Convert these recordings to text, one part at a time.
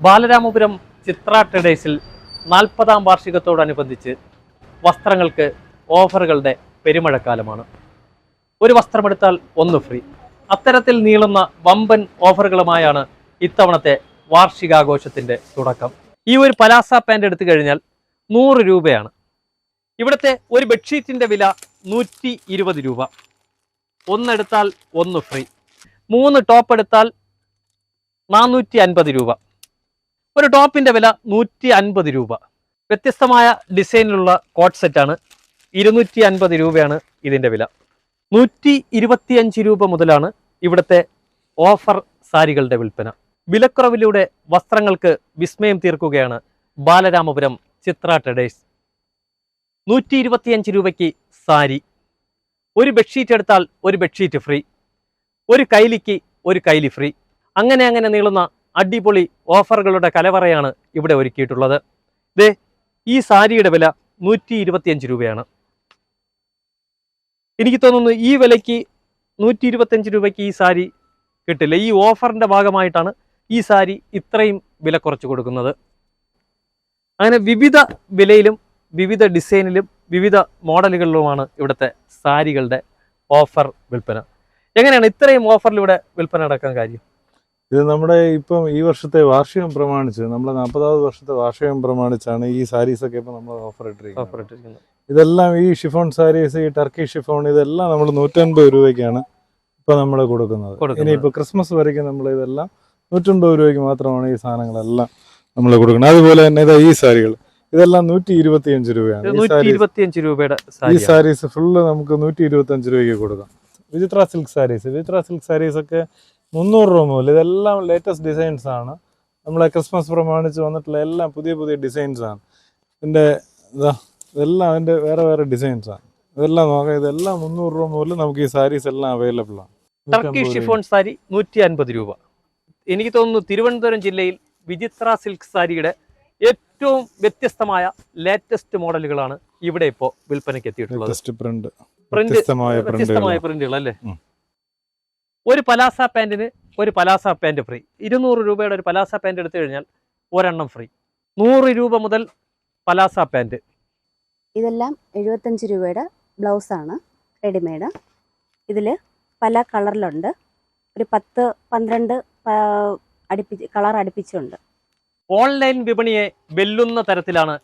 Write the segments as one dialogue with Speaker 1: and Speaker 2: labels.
Speaker 1: ബാലരാമപുരം ചിത്ര ട്രേഡേഴ്സിൽ നാൽപ്പതാം വാർഷികത്തോടനുബന്ധിച്ച് വസ്ത്രങ്ങൾക്ക് ഓഫറുകളുടെ പെരുമഴക്കാലമാണ്. ഒരു വസ്ത്രമെടുത്താൽ ഒന്ന് ഫ്രീ. അത്തരത്തിൽ നീളുന്ന വമ്പൻ ഓഫറുകളുമായാണ് ഇത്തവണത്തെ വാർഷികാഘോഷത്തിന്റെ തുടക്കം. ഈ ഒരു പലാസ പാന്റ് എടുത്തു കഴിഞ്ഞാൽ നൂറ് രൂപയാണ്. ഇവിടുത്തെ ഒരു ബെഡ്ഷീറ്റിന്റെ വില നൂറ്റി ഇരുപത് രൂപ. ഒന്നെടുത്താൽ ഒന്ന് ഫ്രീ. മൂന്ന് ടോപ്പ് എടുത്താൽ നാനൂറ്റി അൻപത് രൂപ. ഒരു ടോപ്പിന്റെ വില നൂറ്റി അൻപത് രൂപ. വ്യത്യസ്തമായ ഡിസൈനിലുള്ള കോട്ട് സെറ്റാണ് ഇരുന്നൂറ്റി അൻപത് രൂപയാണ് ഇതിന്റെ വില. നൂറ്റി ഇരുപത്തിയഞ്ച് രൂപ മുതലാണ് ഇവിടുത്തെ ഓഫർ സാരികളുടെ വിൽപ്പന. വിലക്കുറവിലൂടെ വസ്ത്രങ്ങൾക്ക് വിസ്മയം തീർക്കുകയാണ് ബാലരാമപുരം ചിത്ര ട്രഡേഴ്സ്. നൂറ്റി ഇരുപത്തിയഞ്ച് രൂപയ്ക്ക് സാരി. ഒരു ബെഡ്ഷീറ്റ് എടുത്താൽ ഒരു ബെഡ്ഷീറ്റ് ഫ്രീ. ഒരു കൈലിക്ക് ഒരു കൈലി ഫ്രീ. അങ്ങനെ അങ്ങനെ നീളുന്ന അടിപൊളി ഓഫറുകളുടെ കലവറയാണ് ഇവിടെ ഒരുക്കിയിട്ടുള്ളത്. ദേ ഈ സാരിയുടെ വില നൂറ്റി ഇരുപത്തിയഞ്ച് രൂപയാണ്. എനിക്ക് തോന്നുന്നു ഈ വിലയ്ക്ക് നൂറ്റി ഇരുപത്തിയഞ്ച് രൂപയ്ക്ക് ഈ സാരി കിട്ടില്ല. ഈ ഓഫറിന്റെ ഭാഗമായിട്ടാണ് ഈ സാരി ഇത്രയും വില കുറച്ച് കൊടുക്കുന്നത്. അങ്ങനെ വിവിധ വിലയിലും വിവിധ ഡിസൈനിലും വിവിധ മോഡലുകളിലുമാണ് ഇവിടുത്തെ സാരികളുടെ ഓഫർ വിൽപ്പന. എങ്ങനെയാണ് ഇത്രയും ഓഫറിലൂടെ വിൽപ്പന നടക്കാൻ കാര്യം?
Speaker 2: ഇത് നമ്മുടെ ഇപ്പം ഈ വർഷത്തെ വാർഷികം പ്രമാണിച്ച് നമ്മുടെ നാൽപ്പതാമത് വർഷത്തെ വാർഷികം പ്രമാണിച്ചാണ് ഈ സാരീസ് ഒക്കെ ഇപ്പം നമ്മൾ ഓഫർ ഇട്ടിരിക്കുന്നത്.
Speaker 1: ഓഫർ ഇട്ടിരിക്കുന്നത്.
Speaker 2: ഇതെല്ലാം ഈ ഷിഫോൺ സാരീസ് ഈ ടർക്കി ഷിഫോൺ ഇതെല്ലാം നമ്മൾ നൂറ്റൻപത് രൂപയ്ക്കാണ് ഇപ്പം നമ്മൾ കൊടുക്കുന്നത്.
Speaker 1: ഇനി
Speaker 2: ഇപ്പം ക്രിസ്മസ് വരയ്ക്ക് നമ്മൾ ഇതെല്ലാം നൂറ്റൻപത് രൂപയ്ക്ക് മാത്രമാണ് ഈ സാധനങ്ങളെല്ലാം നമ്മൾ കൊടുക്കുന്നത്. അതുപോലെ തന്നെ ഇതാ ഈ സാരികൾ. ഇതെല്ലാം നൂറ്റി ഇരുപത്തിയഞ്ച് രൂപയാണ്
Speaker 1: രൂപയുടെ
Speaker 2: ഈ സാരീസ് ഫുള്ള് നമുക്ക് നൂറ്റി ഇരുപത്തി അഞ്ച് രൂപയ്ക്ക് കൊടുക്കാം. വിചിത്ര സിൽക്ക് സാരീസ് വിചിത്ര സിൽക്ക് സാരീസ് ഒക്കെ മുന്നൂറ് രൂപ മുതൽ. ഇതെല്ലാം ലേറ്റസ്റ്റ് ഡിസൈൻസ് ആണ്. നമ്മളെ ക്രിസ്മസ് പ്രമാണിച്ച് വന്നിട്ടുള്ള എല്ലാം പുതിയ പുതിയ ഡിസൈൻസ് ആണ്. ഇതിന്റെ ഇതാ ഇതെല്ലാം അതിന്റെ വേറെ വേറെ ഡിസൈൻസ് ആണ്. ഇതെല്ലാം നോക്കാം. ഇതെല്ലാം മുന്നൂറ് രൂപ മുതൽ നമുക്ക് ഈ സാരീസ് എല്ലാം അവൈലബിൾ ആണ്.
Speaker 1: ഷിഫോൺ സാരി നൂറ്റി അൻപത് രൂപ. എനിക്ക് തോന്നുന്നു തിരുവനന്തപുരം ജില്ലയിൽ വിചിത്ര സിൽക്ക് സാരിയുടെ ഏറ്റവും വ്യത്യസ്തമായ ലേറ്റസ്റ്റ് മോഡലുകളാണ് ഇവിടെ ഇപ്പോൾ വിൽപ്പനയ്ക്ക് എത്തിയിട്ടുള്ളത്.
Speaker 2: പ്രിന്റ് വ്യത്യസ്തമായ പ്രിന്റുകൾ
Speaker 1: അല്ലേ. ഒരു പലാസ പാന്റിന് ഒരു പലാസ പാന്റ് ഫ്രീ. ഇരുന്നൂറ് രൂപയുടെ ഒരു പലാസ പാന്റ് എടുത്തു കഴിഞ്ഞാൽ ഒരെണ്ണം ഫ്രീ. നൂറ് രൂപ മുതൽ പലാസ പാന്റ്
Speaker 3: ഇതെല്ലാം എഴുപത്തഞ്ച് രൂപയുടെ ബ്ലൗസാണ് റെഡിമെയ്ഡ് ഇതിൽ പല കളറിലുണ്ട്. ഒരു പത്ത് പന്ത്രണ്ട് അടുപ്പിച്ച് കളർ അടുപ്പിച്ചുണ്ട്.
Speaker 1: ഓൺലൈൻ വിപണിയെ വെല്ലുന്ന തരത്തിലാണ്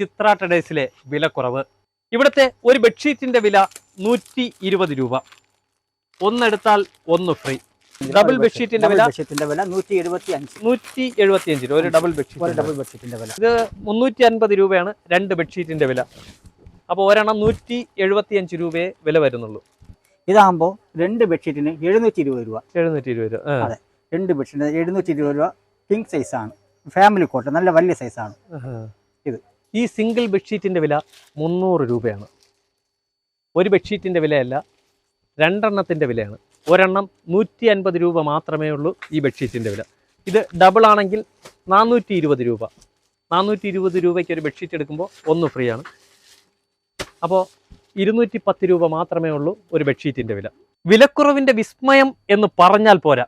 Speaker 1: ചിത്ര ട്രഡേഴ്സിലെ വിലക്കുറവ്. ഇവിടുത്തെ ഒരു ബെഡ്ഷീറ്റിന്റെ വില നൂറ്റി ഇരുപത് രൂപ. ഒന്നെടുത്താൽ ഒന്ന് ഫ്രീ ഡബിൾ ബെഡ്ഷീറ്റിന്റെ വില
Speaker 4: ബെഡ്ഷീറ്റിന്റെ വില? നൂറ്റി എഴുപത്തി അഞ്ച്
Speaker 1: നൂറ്റി എഴുപത്തിയഞ്ച് രൂപ. ഒരു ഡബിൾ
Speaker 4: ഒരു
Speaker 1: ബെഡ്ഷീറ്റ്
Speaker 4: ഡബിൾ ബെഡ്ഷീറ്റിന്റെ വില.
Speaker 1: ഇത് മുന്നൂറ്റി അൻപത് രൂപയാണ് രണ്ട് ബെഡ്ഷീറ്റിന്റെ വില. അപ്പോൾ ഒരെണ്ണം നൂറ്റി എഴുപത്തി അഞ്ച് രൂപയെ വില വരുന്നുള്ളൂ.
Speaker 4: ഇതാകുമ്പോൾ രണ്ട് ബെഡ്ഷീറ്റിന് എഴുന്നൂറ്റി ഇരുപത് രൂപ.
Speaker 1: എഴുന്നൂറ്റി ഇരുപത് രൂപ.
Speaker 4: അതെ. രണ്ട് ബെഡ്ഷീറ്റിന് എഴുന്നൂറ്റി ഇരുപത് രൂപ. പിങ്ക് സൈസ് ആണ്. ഫാമിലി കോട്ട് നല്ല വലിയ സൈസാണ്
Speaker 1: ആണ്.
Speaker 4: ഇത്.
Speaker 1: ഈ സിംഗിൾ ബെഡ്ഷീറ്റിന്റെ വില മുന്നൂറ് രൂപയാണ്. ഒരു ബെഡ്ഷീറ്റിന്റെ വിലയല്ല രണ്ടെണ്ണത്തിന്റെ വിലയാണ്. ഒരെണ്ണം നൂറ്റി അൻപത് രൂപ മാത്രമേ ഉള്ളൂ ഈ ബെഡ്ഷീറ്റിന്റെ വില. ഇത് ഡബിൾ ആണെങ്കിൽ നാനൂറ്റി ഇരുപത് രൂപ. നാനൂറ്റി ഇരുപത് രൂപയ്ക്ക് ഒരു ബെഡ്ഷീറ്റ് എടുക്കുമ്പോൾ ഒന്ന് ഫ്രീ ആണ്. അപ്പോൾ ഇരുന്നൂറ്റി പത്ത് രൂപ മാത്രമേ ഉള്ളൂ ഒരു ബെഡ്ഷീറ്റിന്റെ വില. വിലക്കുറവിന്റെ വിസ്മയം എന്ന് പറഞ്ഞാൽ പോരാ.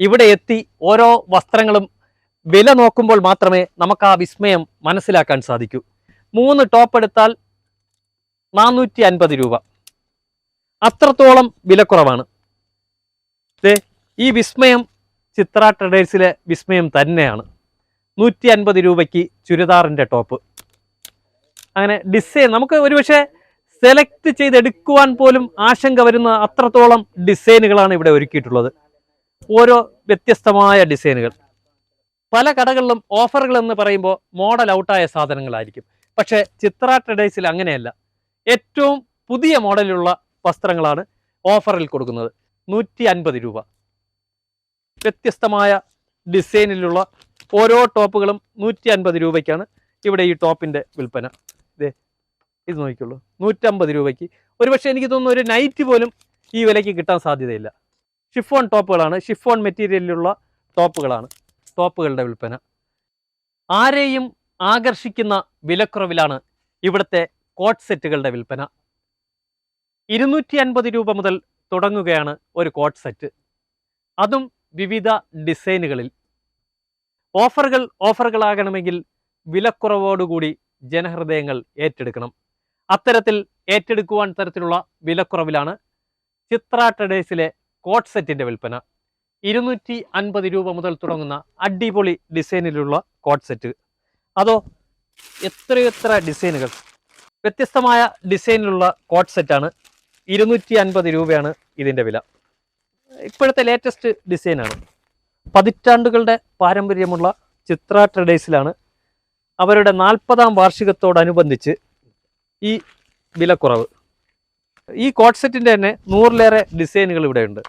Speaker 1: ഇവിടെ എത്തി ഓരോ വസ്ത്രങ്ങളും വില നോക്കുമ്പോൾ മാത്രമേ നമുക്ക് ആ വിസ്മയം മനസ്സിലാക്കാൻ സാധിക്കൂ. മൂന്ന് ടോപ്പ് എടുത്താൽ നാനൂറ്റി അൻപത് രൂപ. അത്രത്തോളം വിലക്കുറവാണ്. ഈ വിസ്മയം ചിത്ര ട്രഡേഴ്സിലെ വിസ്മയം തന്നെയാണ്. നൂറ്റി അൻപത് രൂപയ്ക്ക് ചുരിദാറിന്റെ ടോപ്പ്. അങ്ങനെ ഡിസൈൻ നമുക്ക് ഒരുപക്ഷെ സെലക്ട് ചെയ്തെടുക്കുവാൻ പോലും ആശങ്ക വരുന്ന അത്രത്തോളം ഡിസൈനുകളാണ് ഇവിടെ ഒരുക്കിയിട്ടുള്ളത്. ഓരോ വ്യത്യസ്തമായ ഡിസൈനുകൾ. പല കടകളിലും ഓഫറുകൾ എന്ന് പറയുമ്പോൾ മോഡൽ ഔട്ടായ സാധനങ്ങളായിരിക്കും. പക്ഷേ ചിത്ര ട്രഡേഴ്സിൽ അങ്ങനെയല്ല. ഏറ്റവും പുതിയ മോഡലിലുള്ള വസ്ത്രങ്ങളാണ് ഓഫറിൽ കൊടുക്കുന്നത്. നൂറ്റി അൻപത് രൂപ. വ്യത്യസ്തമായ ഡിസൈനിലുള്ള ഓരോ ടോപ്പുകളും നൂറ്റി അൻപത് രൂപയ്ക്കാണ് ഇവിടെ ഈ ടോപ്പിന്റെ വിൽപ്പന. ഇതേ ഇത് നോക്കിയുള്ളൂ നൂറ്റമ്പത് രൂപയ്ക്ക്. ഒരുപക്ഷെ എനിക്ക് തോന്നുന്നു ഒരു നൈറ്റ് പോലും ഈ വിലയ്ക്ക് കിട്ടാൻ സാധ്യതയില്ല. ഷിഫോൺ ടോപ്പുകളാണ്. ഷിഫോൺ മെറ്റീരിയലിലുള്ള ടോപ്പുകളാണ് ടോപ്പുകളുടെ വിൽപ്പന. ആരെയും ആകർഷിക്കുന്ന വിലക്കുറവിലാണ് ഇവിടുത്തെ കോട്ട് സെറ്റുകളുടെ വിൽപ്പന. ഇരുന്നൂറ്റി അൻപത് രൂപ മുതൽ തുടങ്ങുകയാണ് ഒരു കോട്ട് സെറ്റ്. അതും വിവിധ ഡിസൈനുകളിൽ. ഓഫറുകൾ ഓഫറുകളാകണമെങ്കിൽ വിലക്കുറവോടുകൂടി ജനഹൃദയങ്ങൾ ഏറ്റെടുക്കണം. അത്തരത്തിൽ ഏറ്റെടുക്കുവാൻ തരത്തിലുള്ള വിലക്കുറവിലാണ് ചിത്ര ട്രഡേഴ്സിലെ കോട്ട് സെറ്റിന്റെ വിൽപ്പന. ഇരുന്നൂറ്റി അൻപത് രൂപ മുതൽ തുടങ്ങുന്ന അടിപൊളി ഡിസൈനിലുള്ള കോട്ട് സെറ്റ്. അതോ എത്രയെത്ര ഡിസൈനുകൾ. വ്യത്യസ്തമായ ഡിസൈനിലുള്ള കോട്ട് സെറ്റാണ് ഇരുന്നൂറ്റി അൻപത് രൂപയാണ് ഇതിന്റെ വില. ഇപ്പോഴത്തെ ലേറ്റസ്റ്റ് ഡിസൈനാണ് പതിറ്റാണ്ടുകളുടെ പാരമ്പര്യമുള്ള ചിത്ര ട്രഡേഴ്സിലാണ് അവരുടെ നാൽപ്പതാം വാർഷികത്തോടനുബന്ധിച്ച് ഈ വിലക്കുറവ്. ഈ കോട്ട് സെറ്റിന്റെ തന്നെ നൂറിലേറെ ഡിസൈനുകൾ ഇവിടെ
Speaker 5: ഉണ്ട്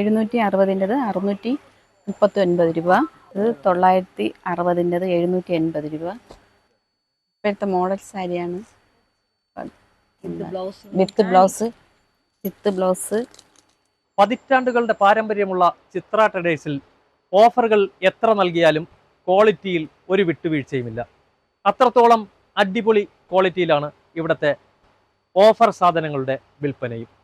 Speaker 5: എഴുന്നൂറ്റി അറുപതിന്റെത് അറുന്നൂറ്റി മുപ്പത്തി ഒൻപത് രൂപ. ഇത് തൊള്ളായിരത്തി അറുപതിന്റെത് എഴുന്നൂറ്റി എൺപത് രൂപ. ഇപ്പോഴത്തെ മോഡൽ സാരിയാണ് വിത്ത് ബ്ലൗസ് വിത്ത് ബ്ലൗസ്
Speaker 1: പതിറ്റാണ്ടുകളുടെ പാരമ്പര്യമുള്ള ചിത്ര ട്രഡേഴ്സിൽ ഓഫറുകൾ എത്ര നൽകിയാലും ക്വാളിറ്റിയിൽ ഒരു വിട്ടുവീഴ്ചയുമില്ല. അത്രത്തോളം അടിപൊളി ക്വാളിറ്റിയിലാണ് ഇവിടുത്തെ ഓഫർ സാധനങ്ങളുടെ വിൽപ്പനയും.